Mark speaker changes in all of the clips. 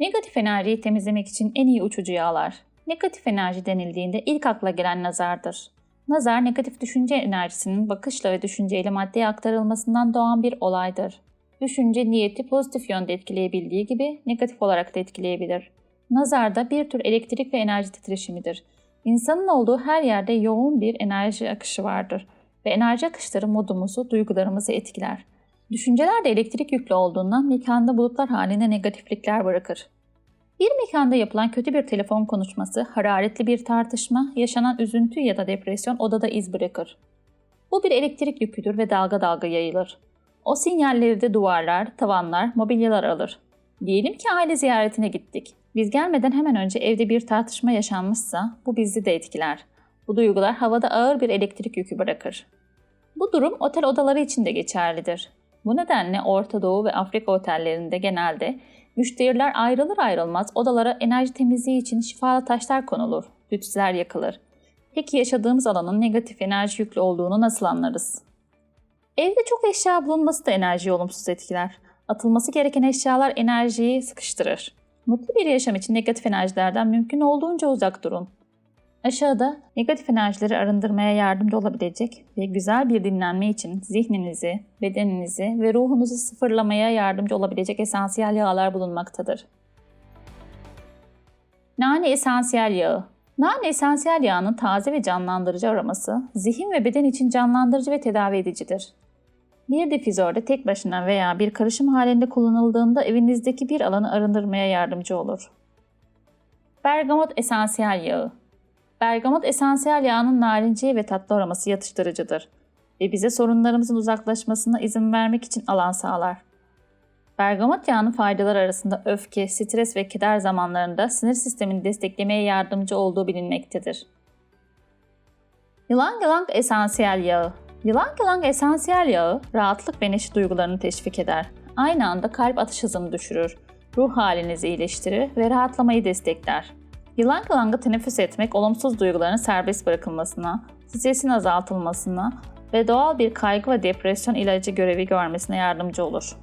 Speaker 1: Negatif enerjiyi temizlemek için en iyi uçucu yağlar. Negatif enerji denildiğinde ilk akla gelen nazardır. Nazar, negatif düşünce enerjisinin bakışla ve düşünceyle maddeye aktarılmasından doğan bir olaydır. Düşünce niyeti pozitif yönde etkileyebildiği gibi negatif olarak da etkileyebilir. Nazar da bir tür elektrik ve enerji titreşimidir. İnsanın olduğu her yerde yoğun bir enerji akışı vardır ve enerji akışları modumuzu, duygularımızı etkiler. Düşünceler de elektrik yüklü olduğundan mekanda bulutlar halinde negatiflikler bırakır. Bir mekanda yapılan kötü bir telefon konuşması, hararetli bir tartışma, yaşanan üzüntü ya da depresyon odada iz bırakır. Bu bir elektrik yüküdür ve dalga dalga yayılır. O sinyalleri de duvarlar, tavanlar, mobilyalar alır. Diyelim ki aile ziyaretine gittik. Biz gelmeden hemen önce evde bir tartışma yaşanmışsa bu bizi de etkiler. Bu duygular havada ağır bir elektrik yükü bırakır. Bu durum otel odaları için de geçerlidir. Bu nedenle Orta Doğu ve Afrika otellerinde genelde müşteriler ayrılır ayrılmaz odalara enerji temizliği için şifalı taşlar konulur, lütfler yakılır. Peki yaşadığımız alanın negatif enerji yüklü olduğunu nasıl anlarız? Evde çok eşya bulunması da enerjiyi olumsuz etkiler. Atılması gereken eşyalar enerjiyi sıkıştırır. Mutlu bir yaşam için negatif enerjilerden mümkün olduğunca uzak durun. Aşağıda negatif enerjileri arındırmaya yardımcı olabilecek ve güzel bir dinlenme için zihninizi, bedeninizi ve ruhunuzu sıfırlamaya yardımcı olabilecek esansiyel yağlar bulunmaktadır. Nane esansiyel yağı Nane esansiyel yağının taze ve canlandırıcı aroması, zihin ve beden için canlandırıcı ve tedavi edicidir. Bir difüzörde tek başına veya bir karışım halinde kullanıldığında evinizdeki bir alanı arındırmaya yardımcı olur. Bergamot esansiyel yağı Bergamot esansiyel yağının narinci ve tatlı aroması yatıştırıcıdır ve bize sorunlarımızın uzaklaşmasına izin vermek için alan sağlar. Bergamot yağının faydaları arasında öfke, stres ve keder zamanlarında sinir sistemini desteklemeye yardımcı olduğu bilinmektedir. Yılan yılan esansiyel yağı Yılan yılan esansiyel yağı rahatlık ve neşe duygularını teşvik eder. Aynı anda kalp atış hızını düşürür, ruh halinizi iyileştirir ve rahatlamayı destekler. Yılan yılanga teneffüs etmek olumsuz duyguların serbest bırakılmasına, stresin azaltılmasına ve doğal bir kaygı ve depresyon ilacı görevi görmesine yardımcı olur.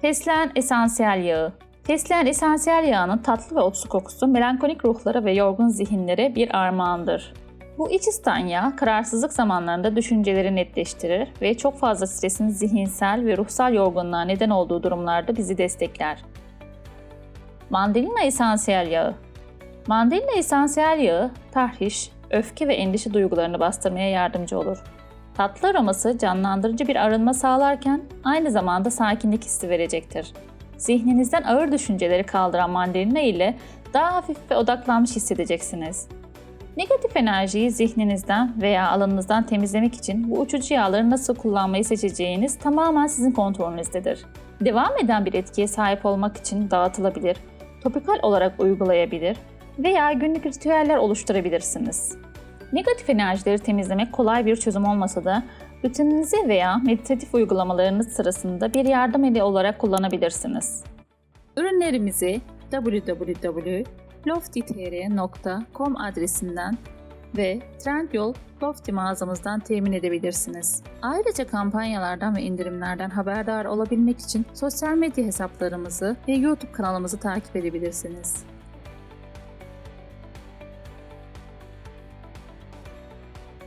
Speaker 1: Fesleğen esansiyel yağı Fesleğen esansiyel yağının tatlı ve otsu kokusu melankolik ruhlara ve yorgun zihinlere bir armağandır. Bu iç ısıtan yağ kararsızlık zamanlarında düşünceleri netleştirir ve çok fazla stresin zihinsel ve ruhsal yorgunluğa neden olduğu durumlarda bizi destekler. Mandalina esansiyel yağı Mandalina esansiyel yağı tahriş, öfke ve endişe duygularını bastırmaya yardımcı olur. Tatlı aroması canlandırıcı bir arınma sağlarken aynı zamanda sakinlik hissi verecektir. Zihninizden ağır düşünceleri kaldıran mandalina ile daha hafif ve odaklanmış hissedeceksiniz. Negatif enerjiyi zihninizden veya alanınızdan temizlemek için bu uçucu yağları nasıl kullanmayı seçeceğiniz tamamen sizin kontrolünüzdedir. Devam eden bir etkiye sahip olmak için dağıtılabilir, topikal olarak uygulayabilir veya günlük ritüeller oluşturabilirsiniz. Negatif enerjileri temizlemek kolay bir çözüm olmasa da rutininizi veya meditatif uygulamalarınız sırasında bir yardım eli olarak kullanabilirsiniz. Ürünlerimizi www.loftitr.com adresinden ve Trendyol Lofty mağazamızdan temin edebilirsiniz. Ayrıca kampanyalardan ve indirimlerden haberdar olabilmek için sosyal medya hesaplarımızı ve YouTube kanalımızı takip edebilirsiniz.